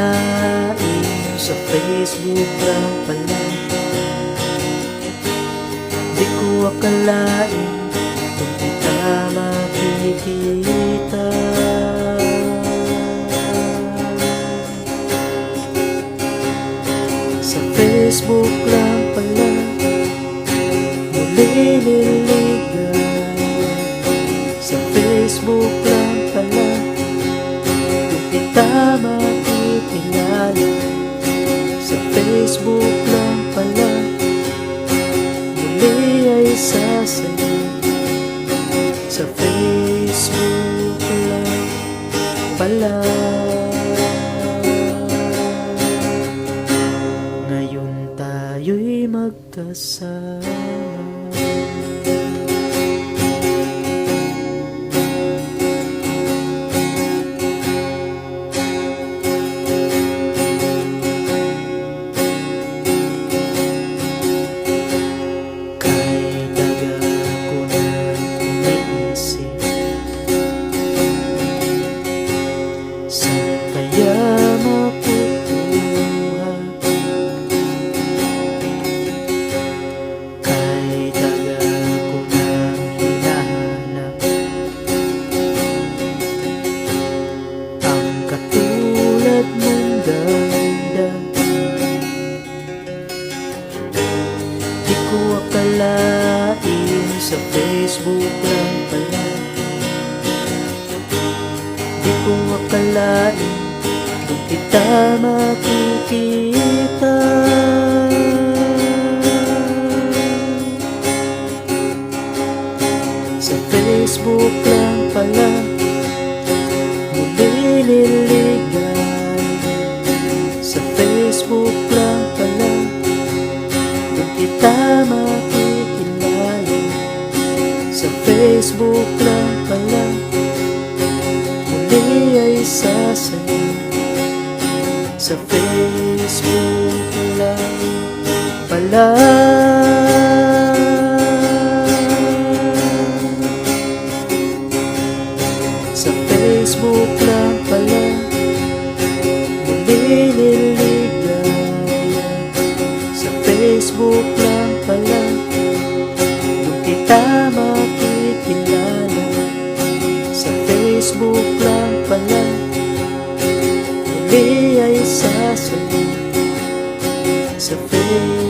akalain sa Facebook lang pala. Di ko akalain kung kita makikita. Sa Facebook lang pala Muli nililigay magkasama sa Facebook lang pala. Di ko akalain kung kita makikita. Sa Facebook lang pala Muli niligay ay sasayo Sa Facebook lang pala. Sa Facebook lang pala. Muli Muli ay sasayo Sa Facebook